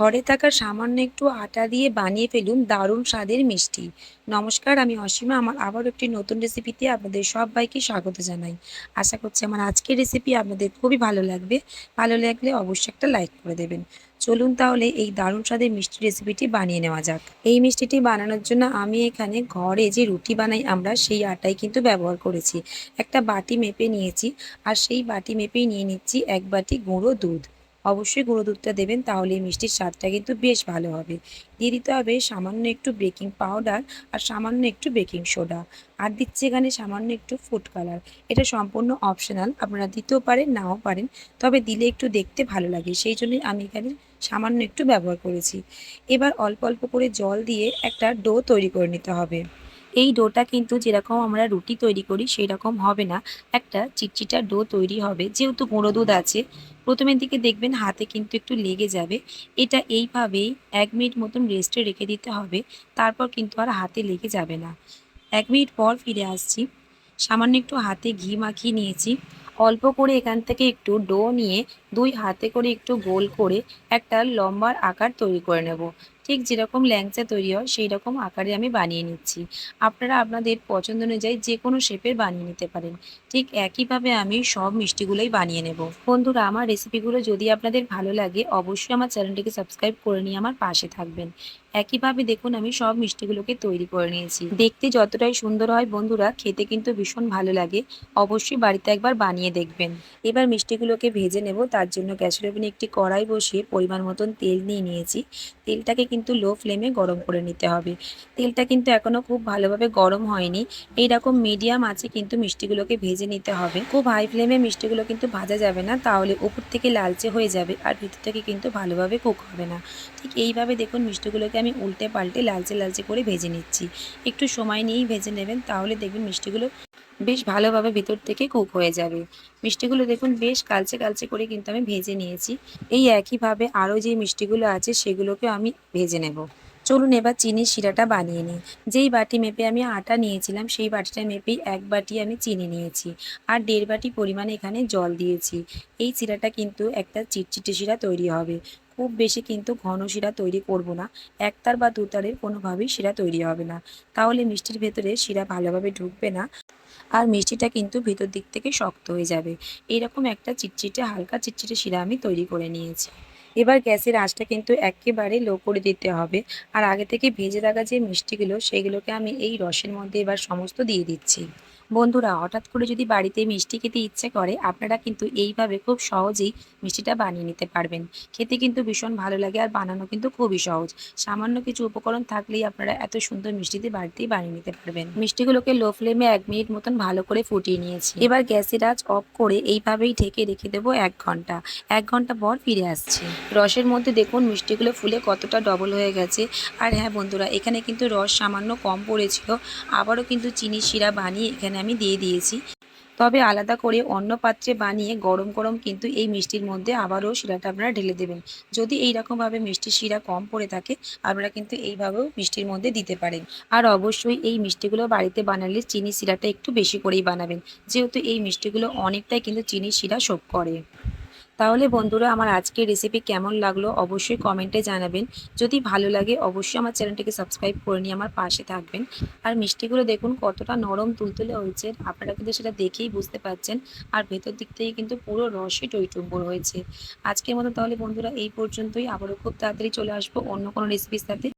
ঘরে থাকা সামান্য একটু আটা দিয়ে বানিয়ে ফেলুন দারুণ স্বাদের মিষ্টি। নমস্কার, আমি অসীমা। আমার আবার একটি নতুন রেসিপিতে আপনাদের সবাইকে স্বাগত জানাই। আশা করছি আমার আজকের রেসিপি আপনাদের খুবই ভালো লাগবে। ভালো লাগলে অবশ্যই একটা লাইক করে দেবেন। চলুন তাহলে এই দারুণ স্বাদের মিষ্টি রেসিপিটি বানিয়ে নেওয়া যাক। এই মিষ্টিটি বানানোর জন্য আমি এখানে ঘরে যে রুটি বানাই আমরা, সেই আটাই কিন্তু ব্যবহার করেছি। একটা বাটি মেপে নিয়েছি, আর সেই বাটি মেপেই নিয়ে নিচ্ছি এক বাটি গুঁড়ো দুধ। অবশ্যই গুঁড়ো দুধটা দেবেন, তাহলে এই মিষ্টির স্বাদটা কিন্তু বেশ ভালো হবে। দিয়ে দিতে হবে সামান্য একটু বেকিং পাউডার আর সামান্য একটু বেকিং সোডা আর দিচ্ছে এখানে সামান্য একটু ফুড কালার এটা সম্পূর্ণ অপশনাল আপনারা দিতেও পারেন, নাও পারেন, তবে দিলে একটু দেখতে ভালো লাগে, সেই জন্যই আমি এখানে সামান্য একটু ব্যবহার করেছি। এবার অল্প অল্প করে জল দিয়ে একটা ডো তৈরি করে নিতে হবে। এই ডোটা কিন্তু যেরকম আমরা রুটি তৈরি করি সেই রকম হবে না। একটা চিটচিটা ডো তৈরি হবে, যেহেতু গুঁড়ো দুধ আছে। প্রথমের দিকে দেখবেন হাতে কিন্তু একটু লেগে যাবে। এটা এইভাবেই এক মিনিট মতন রেস্টে রেখে দিতে হবে। তারপর কিন্তু আর হাতে লেগে যাবে না। এক মিনিট পর ফিরে আসছি। সামান্য একটু হাতে ঘি মাখিয়ে নিয়েছি। অল্প করে এখান থেকে একটু ডো নিয়ে দুই হাতে করে একটু গোল করে একটা লম্বার আকার তৈরি করে নেব। ঠিক যেরকম ল্যাংচা তৈরি হয় সেই রকম আকারে আমি বানিয়ে নিচ্ছি। আপনারা আপনাদের পছন্দ অনুযায়ী যে কোনো শেপের বানিয়ে নিতে পারেন। ঠিক একইভাবে আমি সব মিষ্টিগুলোই বানিয়ে নেব। বন্ধুরা, আমার রেসিপিগুলো যদি আপনাদের ভালো লাগে, অবশ্যই আমার চ্যানেলটিকে সাবস্ক্রাইব করে নিয়ে আমার পাশে থাকবেন। একইভাবে দেখুন, আমি সব মিষ্টিগুলোকে তৈরি করে নিয়েছি। দেখতে যতটাই সুন্দর হয় বন্ধুরা, খেতে কিন্তু ভীষণ ভালো লাগে। অবশ্যই বাড়িতে একবার বানিয়ে দেখবেন। এবার মিষ্টিগুলোকে ভেজে নেব। তার জন্য গ্যাসের ওভেনে একটি কড়াই বসিয়ে পরিমাণ মতন তেল নিয়ে নিয়েছি। তেলটাকে কিন্তু লো ফ্লেমে গরম করে নিতে হবে। তেলটা কিন্তু এখনও খুব ভালোভাবে গরম হয়নি। এইরকম মিডিয়াম আছে কিন্তু মিষ্টিগুলোকে ভেজে নিতে হবে। খুব হাই ফ্লেমে মিষ্টিগুলো কিন্তু ভাজা যাবে না, তাহলে উপর থেকে লালচে হয়ে যাবে আর ভিতর থেকে কিন্তু ভালোভাবে কুক হবে না। ঠিক এইভাবে দেখুন মিষ্টিগুলোকে আমি উল্টে পাল্টে লালচে লালচে করে ভেজে নিচ্ছি। একটু সময় নিয়েই ভেজে নেবেন, তাহলে দেখবেন মিষ্টিগুলো বেশ ভালোভাবে ভিতর থেকে কুক হয়ে যাবে। মিষ্টিগুলো দেখুন, বেশ কালচে কালচে করে কিন্তু আমি ভেজে নিয়েছি। এই একইভাবে আরও যে মিষ্টিগুলো আছে সেগুলোকে আমি ভেজে নেব। চলুন এবার চিনির শিরাটা বানিয়ে নিই। যেই বাটি মেপে আমি আটা নিয়েছিলাম, সেই বাটিটা মেপেই এক বাটি আমি চিনি নিয়েছি আর দেড় বাটি পরিমাণে এখানে জল দিয়েছি। এই শিরাটা কিন্তু একটা চিটচিটে শিরা তৈরি হবে। খুব বেশি কিন্তু ঘন শিরা তৈরি করব না। একতার বা দুতারের কোনোভাবেই শিরা তৈরি হবে না। তাহলে মিষ্টির ভেতরে শিরা ভালোভাবে ঢুকবে না। আর মিষ্টিটা কিন্তু ভিতর দিক থেকে শক্ত হয়ে যাবে। এরকম একটা চিটচিটে, হালকা চিটচিটে শিরা আমি তৈরি করে নিয়েছি। এবার গ্যাসের আঁচটা কিন্তু একেবারে লো করে দিতে হবে। আর আগে থেকে ভেজে রাখা যে মিষ্টিগুলো, সেগুলোকে আমি এই রসের মধ্যে এবার সমস্ত দিয়ে দিচ্ছি। বন্ধুরা, হঠাৎ করে যদি বাড়িতে মিষ্টি খেতে ইচ্ছে করে, আপনারা কিন্তু এইভাবে খুব সহজেই মিষ্টিটা বানিয়ে নিতে পারবেন। খেতে কিন্তু ভীষণ ভালো লাগে আর বানানো কিন্তু খুবই সহজ। সামান্য কিছু উপকরণ থাকলেই আপনারা এত সুন্দর মিষ্টিতে বাড়িতেই বানিয়ে নিতে পারবেন। মিষ্টিগুলোকে লো ফ্লেমে এক মিনিট মতন ভালো করে ফুটিয়ে নিয়েছি। এবার গ্যাসের আঁচ অফ করে এইভাবেই ঢেকে রেখে দেবো এক ঘণ্টা। এক ঘণ্টা পর ফিরে আসছি। রসের মধ্যে দেখুন মিষ্টিগুলো ফুলে কতটা ডবল হয়ে গেছে। আর হ্যাঁ বন্ধুরা, এখানে কিন্তু রস সামান্য কম পড়েছিল। আবারও কিন্তু চিনি শিরা বানিয়ে এখানে আমি দিয়ে দিয়েছি। তবে আলাদা করে অন্য পাত্রে বানিয়ে গরম গরম কিন্তু এই মিষ্টির মধ্যে আবারও শিরাটা আপনারা ঢেলে দেবেন। যদি এই রকমভাবে মিষ্টির শিরা কম পড়ে থাকে, আপনারা কিন্তু এইভাবেও মিষ্টির মধ্যে দিতে পারেন। আর অবশ্যই এই মিষ্টিগুলো বাড়িতে বানালে চিনি শিরাটা একটু বেশি করেই বানাবেন। যেহেতু এই মিষ্টিগুলো অনেকটাই কিন্তু চিনি শিরা শোক করে। তাহলে বন্ধুরা আমার আজকের রেসিপি কেমন লাগল অবশ্যই কমেন্টে জানাবেন। যদি ভালো লাগে অবশ্যই আমার চ্যানেলটিকে সাবস্ক্রাইব করে নিয়ে আমার পাশে থাকবেন। আর মিষ্টিগুলো দেখুন কতটা নরম তুলতুলে হয়েছে, আপনারা কিন্তু সেটা দেখেই বুঝতে পারছেন। আর ভেতর দিক থেকে কিন্তু পুরো রসই টইটুম্বর হয়েছে। আজকের মতো তাহলে বন্ধুরা এই পর্যন্তই। আবারও খুব তাড়াতাড়ি চলে আসব অন্য কোনো রেসিপির সাথে।